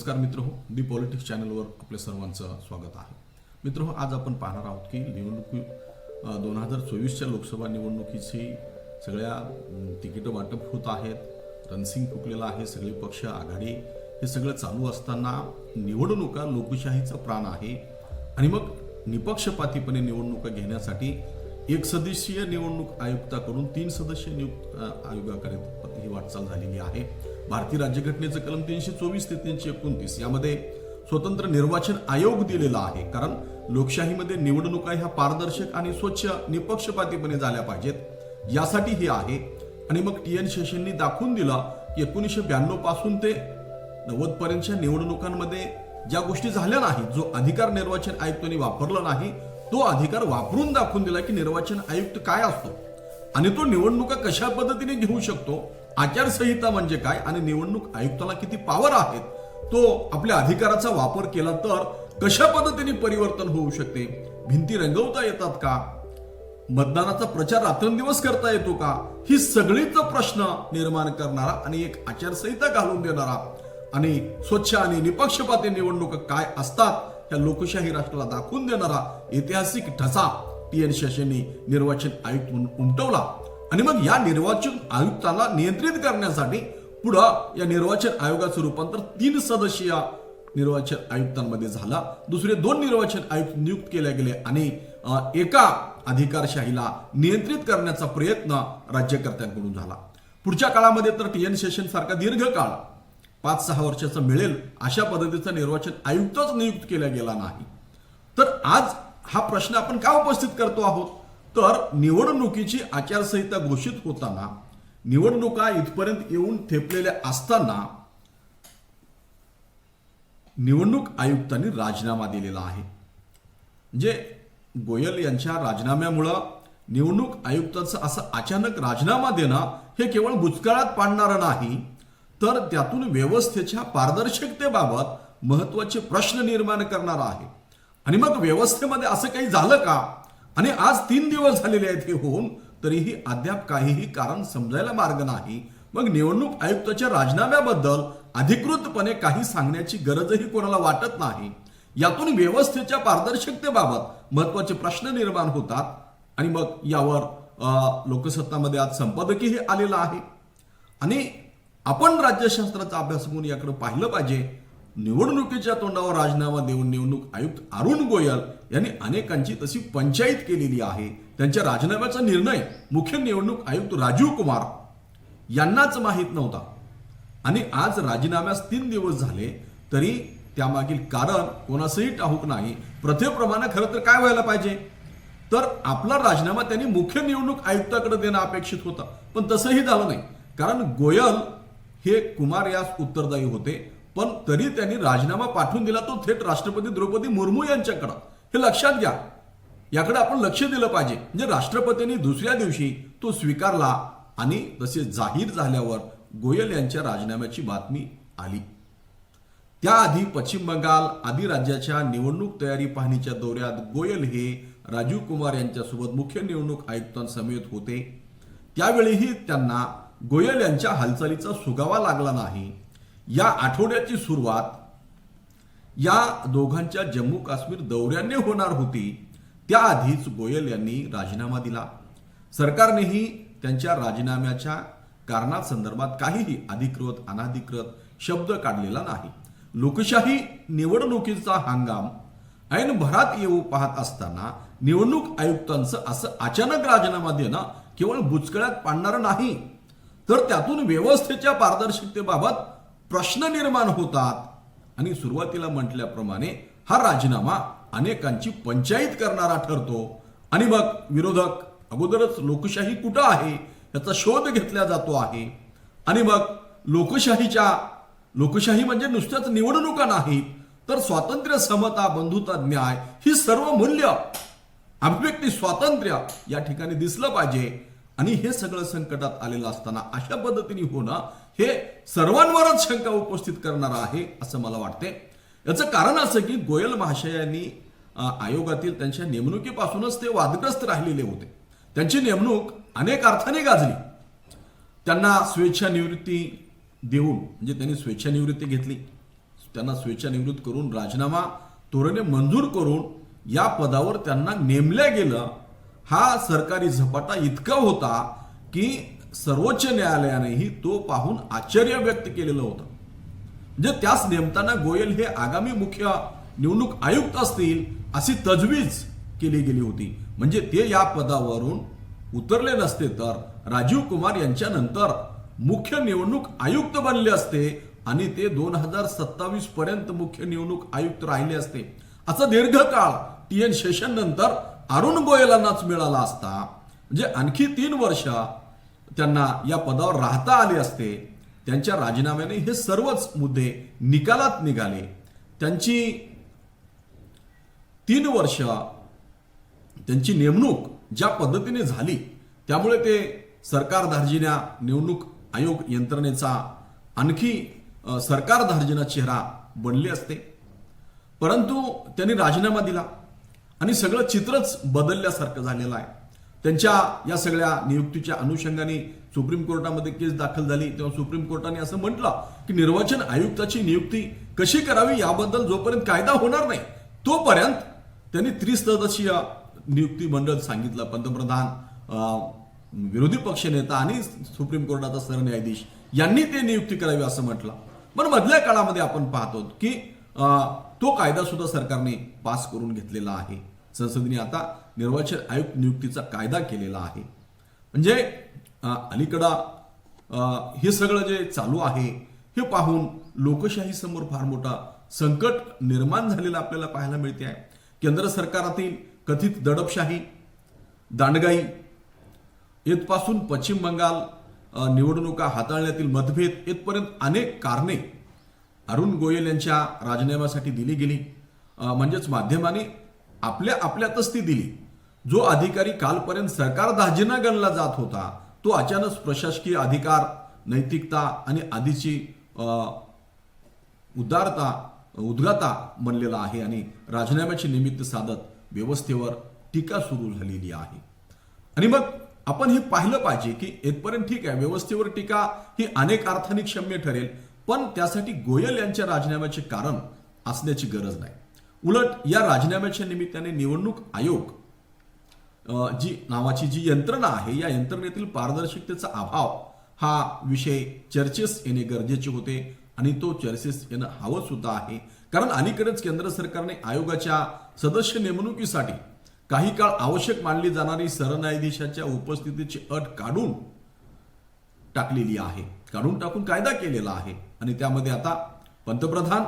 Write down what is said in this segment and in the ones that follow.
नमस्कार मित्र हो दी पॉलिटिक्स चॅनलवर आपल्या सर्वांचं स्वागत आहे. मित्र हो आज आपण पाहणार आहोत की निवडणुकी दोन हजार चोवीसच्या लोकसभा निवडणुकीची सगळ्या तिकीटं वाटप होत आहेत रणसिंग फुकलेला आहे सगळे पक्ष आघाडी हे सगळं चालू असताना निवडणुका लोकशाहीचा प्राण आहे. आणि मग निपक्षपातीपणे निवडणुका घेण्यासाठी एक सदस्यीय निवडणूक आयुक्ताकडून तीन सदस्य नियुक्त आयोगाकडे ही वाटचाल झालेली आहे. भारतीय राज्यघटनेचं कलम तीनशे चोवीस ते तीनशे एकोणतीस यामध्ये स्वतंत्र निर्वाचन आयोग दिलेला आहे. कारण लोकशाहीमध्ये निवडणुका ह्या पारदर्शक आणि स्वच्छ निपक्षपातीपणे झाल्या पाहिजेत. यासाठी हे आहे. आणि मग टी एन शेषेंनी दाखवून दिला की एकोणीसशे ब्याण्णवपासून ते नव्वद पर्यंतच्या निवडणुकांमध्ये ज्या गोष्टी झाल्या नाही जो अधिकार निर्वाचन आयुक्तांनी वापरला नाही तो अधिकार वापरून दाखवून दिला की निर्वाचन आयुक्त काय असतो. आणि तो निवडणुका कशा पद्धतीने घेऊ शकतो आचारसंहिता म्हणजे काय आणि निवडणूक आयुक्ताला किती पावर आहेत तो आपल्या अधिकाराचा वापर केला तर कशा पद्धतीने परिवर्तन होऊ शकते? भिंती रंगवता येतात का? मतदानाचा प्रचार रात्रंदिवस करता येतो का? ही सगळीच प्रश्न निर्माण करणारा आणि एक आचारसंहिता घालून देणारा आणि स्वच्छ आणि निपक्षपाती निवडणुका काय असतात या लोकशाही राष्ट्राला दाखवून देणारा ऐतिहासिक ठसा टी एन शशनी निर्वाचन आयुक्त म्हणून उमटवला. आणि मग या निर्वाचन आयुक्ताला नियंत्रित करण्यासाठी पुढं या निर्वाचन आयोगाचं रूपांतर तीन सदस्यीय निर्वाचन आयुक्तांमध्ये झाला. दुसरे दोन निर्वाचन आयुक्त नियुक्त केले गेले आणि एका अधिकारशाहीला नियंत्रित करण्याचा प्रयत्न राज्यकर्त्यांकडून झाला. पुढच्या काळामध्ये तर टी एन सेशन सारखा दीर्घ काळ पाच सहा वर्षाचा मिळेल अशा पद्धतीचा निर्वाचन आयुक्तच नियुक्त केला गेला नाही. तर आज हा प्रश्न आपण का उपस्थित करतो आहोत? तर निवडणुकीची आचारसंहिता घोषित होताना निवडणुका इथपर्यंत येऊन ठेपलेल्या असताना निवडणूक आयुक्तांनी राजीनामा दिलेला आहे. म्हणजे गोयल यांच्या राजीनाम्यामुळं निवडणूक आयुक्ताचं असं अचानक राजीनामा देणं हे केवळ भूतकाळात पाडणारं नाही तर त्यातून व्यवस्थेच्या पारदर्शकतेबाबत महत्त्वाचे प्रश्न निर्माण करणार आहे. आणि मग व्यवस्थेमध्ये असं काही झालं का? आणि आज तीन दिवस झालेले आहेत हे होऊन तरीही अद्याप काहीही कारण समजायला मार्ग नाही. मग निवडणूक आयुक्ताच्या राजीनाम्याबद्दल अधिकृतपणे काही सांगण्याची गरजही कोणाला वाटत नाही. यातून व्यवस्थेच्या पारदर्शकतेबाबत महत्त्वाचे प्रश्न निर्माण होतात आणि मग यावर लोकसत्तामध्ये आज संपादकीय आलेलं आहे. आणि आपण राज्यशास्त्राचा अभ्यास म्हणून याकडे पाहिलं पाहिजे. निवडणुकीच्या तोंडावर राजीनामा देऊन निवडणूक आयुक्त अरुण गोयल यांनी अनेकांची तशी पंचायत केलेली आहे. त्यांच्या राजीनाम्याचा निर्णय मुख्य निवडणूक आयुक्त राजीव कुमार यांनाच माहीत नव्हता. आणि आज राजीनाम्यास तीन दिवस झाले तरी त्यामागील कारण कोणासही ठाऊक नाही. प्रथेप्रमाणे खरं तर काय व्हायला पाहिजे? तर आपला राजीनामा त्यांनी मुख्य निवडणूक आयुक्ताकडे देणं अपेक्षित होतं. पण तसंही झालं नाही. कारण गोयल हे कुमार यास उत्तरदायी होते. पण तरी त्यांनी राजीनामा पाठवून दिला तो थेट राष्ट्रपती द्रौपदी मुर्मू यांच्याकडं. हे लक्षात घ्या. याकडे आपण लक्ष दिलं पाहिजे. म्हणजे राष्ट्रपतींनी दुसऱ्या दिवशी तो स्वीकारला आणि तसे जाहीर झाल्यावर गोयल यांच्या राजीनाम्याची बातमी आली. त्याआधी पश्चिम बंगाल आदी राज्याच्या निवडणूक तयारी पाहणीच्या दौऱ्यात गोयल हे राजीव कुमार यांच्यासोबत मुख्य निवडणूक आयुक्तांसमेत होते. त्यावेळीही त्यांना गोयल यांच्या हालचालीचा सुगावा लागला नाही. या आठवड्याची सुरुवात या दोघांच्या जम्मू काश्मीर दौऱ्याने होणार होती. त्याआधीच गोयल यांनी राजीनामा दिला. सरकारनेही त्यांच्या राजीनाम्याच्या कारणासंदर्भात काहीही अधिकृत अनाधिकृत शब्द काढलेला नाही. लोकशाही निवडणुकीचा हंगाम ऐन भरात येऊ पाहत असताना निवडणूक आयुक्तांचं असं अचानक राजीनामा देणं केवळ बुचकळ्यात पाडणारं नाही. तर त्यातून व्यवस्थेच्या पारदर्शकतेबाबत प्रश्न निर्माण होतात. आणि सुरुवातीला म्हटल्याप्रमाणे हा राजीनामा अनेकांची पंचायत करणारा ठरतो. आणि मग विरोधक अगोदरच लोकशाही कुठं आहे याचा शोध घेतला जातो आहे. आणि मग लोकशाहीच्या लोकशाही म्हणजे नुसत्याच निवडणुका नाहीत तर स्वातंत्र्य समता बंधुता न्याय ही सर्व मूल्य अभिव्यक्ती स्वातंत्र्य या ठिकाणी दिसलं पाहिजे. आणि हे सगळं संकटात आलेलं असताना अशा पद्धतीने होणं हे सर्वांवरच शंका उपस्थित करणार आहे असं मला वाटते याचं कारण असं की गोयल महाशयांनी आयोगातील त्यांच्या नेमणुकीपासूनच ते वादग्रस्त राहिलेले होते. त्यांची नेमणूक अनेक अर्थाने गाजली. त्यांना स्वेच्छा निवृत्ती देऊन म्हणजे त्यांनी स्वेच्छानिवृत्ती घेतली. त्यांना स्वेच्छानिवृत्त करून राजीनामा तोरणे मंजूर करून या पदावर त्यांना नेमलं गेलं हा सरकारी झपाटा इतका होता की सर्वोच्च न्यायालयानेही तो पाहून आश्चर्य व्यक्त केलेलं होतं. म्हणजे त्यास नेमताना गोयल हे आगामी मुख्य निवडणूक आयुक्त असतील अशी तजवीज केली गेली होती. म्हणजे ते या पदावरून उतरले नसते तर राजीव कुमार यांच्यानंतर मुख्य निवडणूक आयुक्त बनले असते आणि ते दोन हजार सत्तावीस पर्यंत मुख्य निवडणूक आयुक्त राहिले असते. असं दीर्घकाळ टी एन शेषन नंतर अरुण गोयलांनाच मिळाला असता म्हणजे आणखी तीन वर्ष त्यांना या पदावर राहता आले असते त्यांच्या राजीनाम्याने हे सर्वच मुद्दे निकालात निघाले. त्यांची तीन वर्ष त्यांची नेमणूक ज्या पद्धतीने झाली त्यामुळे ते सरकार धार्जिन्या निवडणूक आयोग यंत्रणेचा आणखी सरकार धार्जिना चेहरा बनले असते. परंतु त्यांनी राजीनामा दिला. आणि सगळं चित्रच बदलल्यासारखं झालेलं आहे. त्यांच्या या सगळ्या नियुक्तीच्या अनुषंगाने सुप्रीम कोर्टामध्ये केस दाखल झाली. तेव्हा सुप्रीम कोर्टाने असं म्हटलं की निर्वाचन आयुक्ताची नियुक्ती कशी करावी याबद्दल जोपर्यंत कायदा होणार नाही तोपर्यंत त्यांनी त्रिसदस्यीय नियुक्ती मंडळ सांगितलं. पंतप्रधान विरोधी विरोधी पक्षनेता आणि सुप्रीम कोर्टाचा सरन्यायाधीश यांनी ते नियुक्ती करावी असं म्हटलं. पण मधल्या काळामध्ये आपण पाहतो की तो कायदा सुद्धा सरकारने पास करून घेतलेला आहे. संसदेने आता निर्वाचन आयुक्त नियुक्तीचा कायदा केलेला आहे. म्हणजे अलीकडा अलीकडं हे सगळं जे चालू आहे हे पाहून लोकशाही समोर फार मोठा संकट निर्माण झालेलं आपल्याला पाहायला मिळते आहे. केंद्र सरकारातील कथित दडपशाही दांडगाई येथपासून पश्चिम बंगाल निवडणुका हाताळण्यातील मतभेद येथपर्यंत अनेक कारणे अरुण गोयल यांच्या राजीनाम्यासाठी दिली गेली. म्हणजेच माध्यमाने आपल्या आपल्यातच ती दिली. जो अधिकारी कालपर्यंत सरकार दाजिना गणला जात होता तो अचानक प्रशासकीय अधिकार नैतिकता आणि आधीची उदारता उद्गाता बनलेला आहे आणि राजीनाम्याचे निमित्त साधत व्यवस्थेवर टीका सुरू झालेली आहे. आणि मग आपण हे पाहिलं पाहिजे की येथपर्यंत ठीक आहे व्यवस्थेवर टीका ही अनेक अर्थाने क्षम्य ठरेल पण त्यासाठी गोयल यांच्या राजीनाम्याचे कारण असण्याची गरज नाही. उलट या राजीनाम्याच्या निमित्ताने निवडणूक आयोग जी नावाची जी यंत्रणा आहे या यंत्रणेतील पारदर्शकतेचा अभाव हा विषय चर्चेस येणे गरजेचे होते आणि तो चर्चेस येणं हवं सुद्धा आहे. कारण अलीकडेच केंद्र सरकारने आयोगाच्या सदस्य नेमणुकीसाठी काही काळ आवश्यक मानली जाणारी सरन्यायाधीशाच्या उपस्थितीची अट काढून टाकलेली आहे. काढून टाकून कायदा केलेला आहे. आणि त्यामध्ये आता पंतप्रधान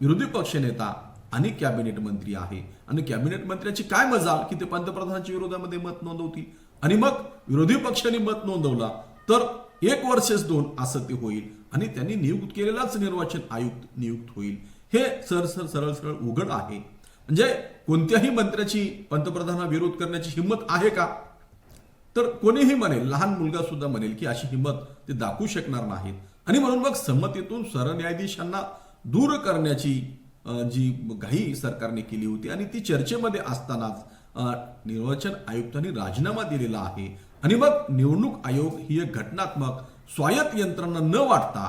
विरोधी पक्षनेता आणि कॅबिनेट मंत्री आहे. आणि कॅबिनेट मंत्र्याची काय मजाल की ते पंतप्रधानांच्या विरोधामध्ये मत नोंदवतील? आणि मग विरोधी पक्षाने मत नोंदवला तर एक वर्षेस दोन असं ते होईल. आणि त्यांनी नियुक्त केलेलाच निर्वाचन आयुक्त नियुक्त होईल. हे सर सर सरळ सरळ उघड आहे. म्हणजे कोणत्याही मंत्र्याची पंतप्रधाना विरोध करण्याची हिंमत आहे का? तर कोणीही म्हणेल लहान मुलगा सुद्धा म्हणेल की अशी हिंमत ते दाखवू शकणार नाहीत. आणि म्हणून मग संमतीतून सरन्यायाधीशांना दूर करण्याची जी घाई सरकारने केली होती आणि ती चर्चेमध्ये असतानाच निर्वाचन आयुक्तांनी राजीनामा दिलेला आहे. आणि मग निवडणूक आयोग ही एक घटनात्मक स्वायत्त यंत्रणा न वाटता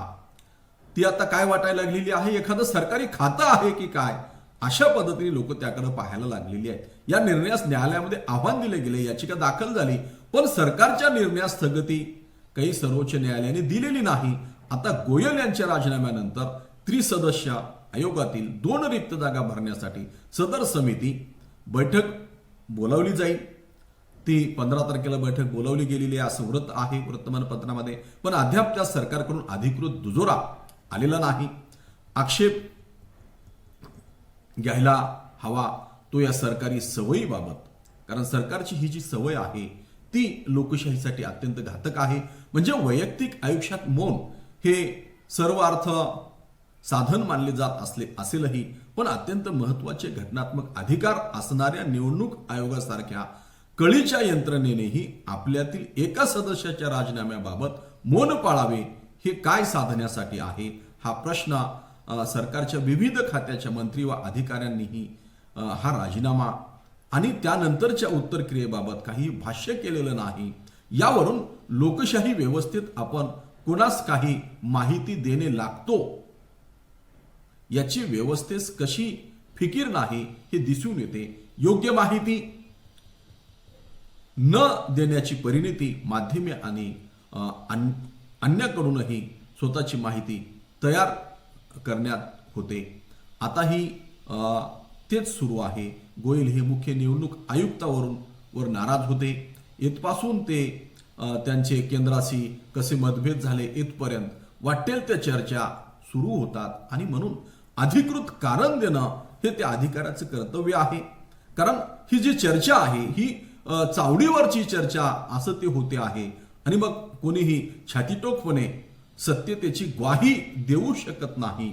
ती आता काय वाटायला लागलेली आहे? एखादं सरकारी खातं आहे की काय? अशा पद्धतीने लोक त्याकडे पाहायला लागलेली आहेत. या निर्णयास न्यायालयामध्ये आव्हान दिले गेले याचिका दाखल झाली. पण सरकारच्या निर्णयास स्थगिती काही सर्वोच्च न्यायालयाने दिलेली नाही. आता गोयल यांच्या राजीनाम्यानंतर त्रिसदस्य आयोगातील दोन रिक्त जागा भरण्यासाठी सदर समिती बैठक बोलावली जाईल. ती पंधरा तारखेला बैठक बोलावली गेलेली आहे असं वृत्त आहे वृत्तमानपत्रामध्ये पण अद्याप त्या सरकारकडून अधिकृत दुजोरा आलेला नाही. आक्षेप घ्यायला हवा तो या सरकारी सवयीबाबत. कारण सरकारची ही जी सवय आहे ती लोकशाहीसाठी अत्यंत घातक आहे. म्हणजे वैयक्तिक आयुष्यात मौन हे सर्व अर्थ साधन मानले जात असले असेलही पण अत्यंत महत्त्वाचे घटनात्मक अधिकार असणाऱ्या निवडणूक आयोगासारख्या कळीच्या यंत्रणेनेही आपल्यातील एका सदस्याच्या राजीनाम्याबाबत मौन पाळावे हे काय साधण्यासाठी आहे हा प्रश्न सरकारच्या विविध खात्याच्या मंत्री व अधिकाऱ्यांनीही हा राजीनामा आणि त्यानंतरच्या उत्तर क्रियेबाबत काही भाष्य केलेलं नाही. यावरून लोकशाही व्यवस्थेत आपण कोणास काही माहिती देणे लागतो याची व्यवस्थेस कशी फिकीर नाही हे दिसून येते. योग्य माहिती न देण्याची परिणिती माध्यमे आणि अन्यकडूनही अन्याकडूनही स्वतःची माहिती तयार करण्यात होते. आताही तेच सुरू आहे. गोयल हे मुख्य निवडणूक आयुक्तावरून वर नाराज होते. इथपासून ते त्यांचे केंद्राशी कसे मतभेद झाले इथपर्यंत वाटेल त्या चर्चा सुरू होतात. आणि म्हणून अधिकृत कारण देणं हे त्या अधिकाऱ्याचं कर्तव्य आहे. कारण ही जी चर्चा आहे ही चावडीवरची चर्चा असं ते होते आहे. आणि मग कोणीही छातीटोकपणे सत्यतेची ग्वाही देऊ शकत नाही.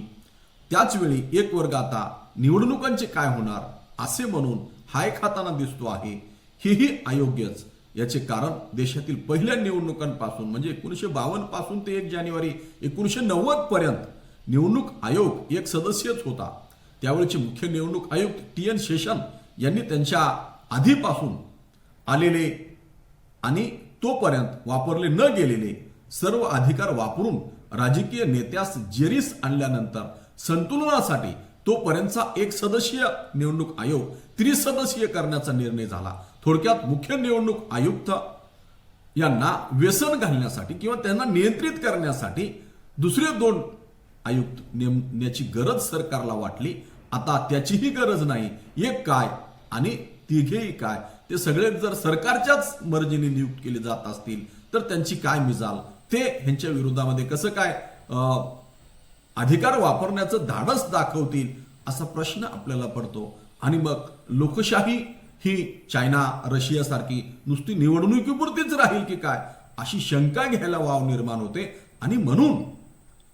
त्याच वेळी एक वर्ग आता निवडणुकांचे काय होणार असे म्हणून हाय खाताना दिसतो आहे. हेही अयोग्यच. याचे कारण देशातील पहिल्या निवडणुकांपासून म्हणजे एकोणीशे बावन्नपासून ते एक जानेवारी एकोणीशे नव्वद पर्यंत निवडणूक आयोग एक सदस्यच होता. त्यावेळचे मुख्य निवडणूक आयुक्त टी एन शेषन यांनी त्यांच्या आधीपासून आलेले आणि तोपर्यंत वापरले न गेलेले सर्व अधिकार वापरून राजकीय नेत्यास जेरीस आणल्यानंतर संतुलनासाठी तोपर्यंतचा एक सदस्यीय निवडणूक आयोग त्रिसदस्यीय करण्याचा निर्णय झाला. थोडक्यात मुख्य निवडणूक आयुक्त यांना व्यसन घालण्यासाठी किंवा त्यांना नियंत्रित करण्यासाठी दुसरे दोन आयुक्त नेमण्याची गरज सरकारला वाटली. आता त्याचीही गरज नाही. एक काय आणि तिघेही काय? ते सगळे जर सरकारच्याच मर्जीने नियुक्त केले जात असतील तर त्यांची काय मिजाल? ते ह्यांच्या विरोधामध्ये कसं काय अं, अधिकार वापरण्याचं धाडस दाखवतील असा प्रश्न आपल्याला पडतो. आणि मग लोकशाही ही चायना रशियासारखी नुसती निवडणुकीपुरतीच राहील की काय? अशी शंका घ्यायला वाव निर्माण होते. आणि म्हणून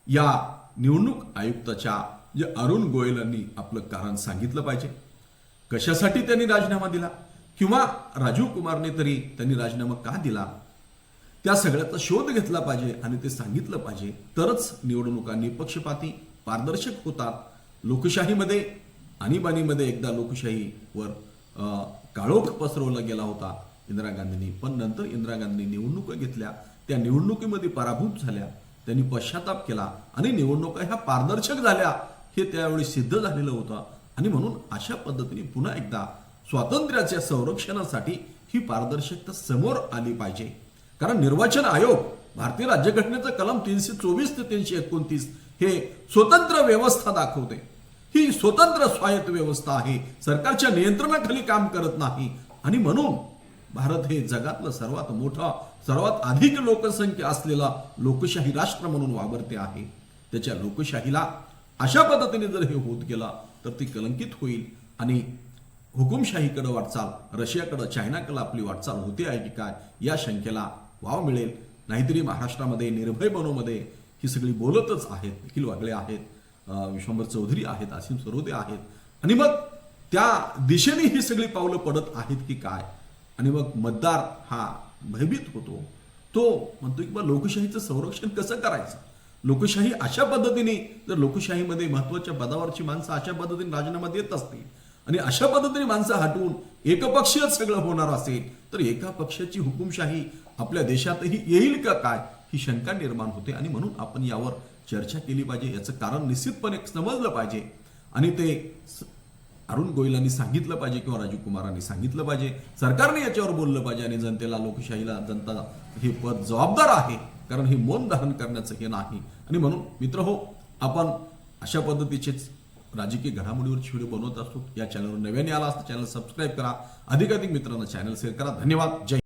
या निवडणूक आयुक्ताच्या जे अरुण गोयल यांनी आपलं कारण सांगितलं पाहिजे. कशासाठी त्यांनी राजीनामा दिला? किंवा राजीव कुमारने तरी त्यांनी राजीनामा का दिला? त्या सगळ्याचा शोध घेतला पाहिजे आणि ते सांगितलं पाहिजे. तरच निवडणुका निपक्षपाती पारदर्शक होतात. लोकशाहीमध्ये आणीबाणीमध्ये एकदा लोकशाहीवर अं, काळोख पसरवला गेला होता इंदिरा गांधींनी. पण नंतर इंदिरा गांधींनी निवडणुका घेतल्या. त्या निवडणुकीमध्ये पराभूत झाल्या. त्यांनी पश्चाताप केला आणि निवडणुका ह्या पारदर्शक झाल्या. हे त्यावेळी सिद्ध झालेलं होतं. आणि म्हणून अशा पद्धतीने पुन्हा एकदा स्वातंत्र्याच्या संरक्षणासाठी ही पारदर्शकता समोर आली पाहिजे. कारण निर्वाचन आयोग भारतीय राज्यघटनेचं कलम तीनशे चोवीस ते तीनशे एकोणतीस हे स्वतंत्र व्यवस्था दाखवते. ही स्वतंत्र स्वायत्त व्यवस्था आहे. सरकारच्या नियंत्रणाखाली काम करत नाही. आणि म्हणून भारत हे जगातलं सर्वात मोठं सर्वात अधिक लोकसंख्या असलेला लोकशाही राष्ट्र म्हणून वावरते आहे. त्याच्या लोकशाहीला अशा पद्धतीने जर हे होत गेला तर ती कलंकित होईल. आणि हुकुमशाहीकडं वाटचाल रशियाकडं चायनाकडं आपली वाटचाल होते आहे की काय या शंकेला वाव मिळेल. नाहीतरी महाराष्ट्रामध्ये निर्भय बनोमध्ये ही सगळी बोलतच आहेत निखिल वागळे आहेत विश्वंभर चौधरी आहेत असीम सरोदे आहेत. आणि मग त्या दिशेने ही सगळी पावलं पडत आहेत की काय? आणि मग मतदार हा भयभीत होतो. तो म्हणतो की बा लोकशाहीचं संरक्षण कसं करायचं? लोकशाही अशा पद्धतीने जर लोकशाहीमध्ये महत्त्वाच्या पदावरची माणसं अशा पद्धतीने राजीनामा देत असतील आणि अशा पद्धतीने माणसं हटवून एकपक्षीय सगळं होणार असेल तर एका पक्षाची हुकुमशाही आपल्या देशातही येईल का काय ही शंका निर्माण होते. आणि म्हणून आपण यावर चर्चा केली पाहिजे. याचं कारण निश्चितपणे समजलं पाहिजे. आणि ते अरुण गोयलांनी सांगितलं पाहिजे किंवा राजीव कुमारांनी सांगितलं पाहिजे. सरकारने याच्यावर बोललं पाहिजे आणि जनतेला लोकशाहीला जनता हे पद जबाबदार आहे कारण हे मौन धारण करण्याचं हे नाही. आणि म्हणून मित्र हो आपण अशा पद्धतीचेच राजकीय घडामोडीवरचे व्हिडिओ बनवत असतो. या चॅनलवर नव्याने आला असता चॅनल सबस्क्राईब करा. अधिकाधिक मित्रांना चॅनल शेअर करा. धन्यवाद. जय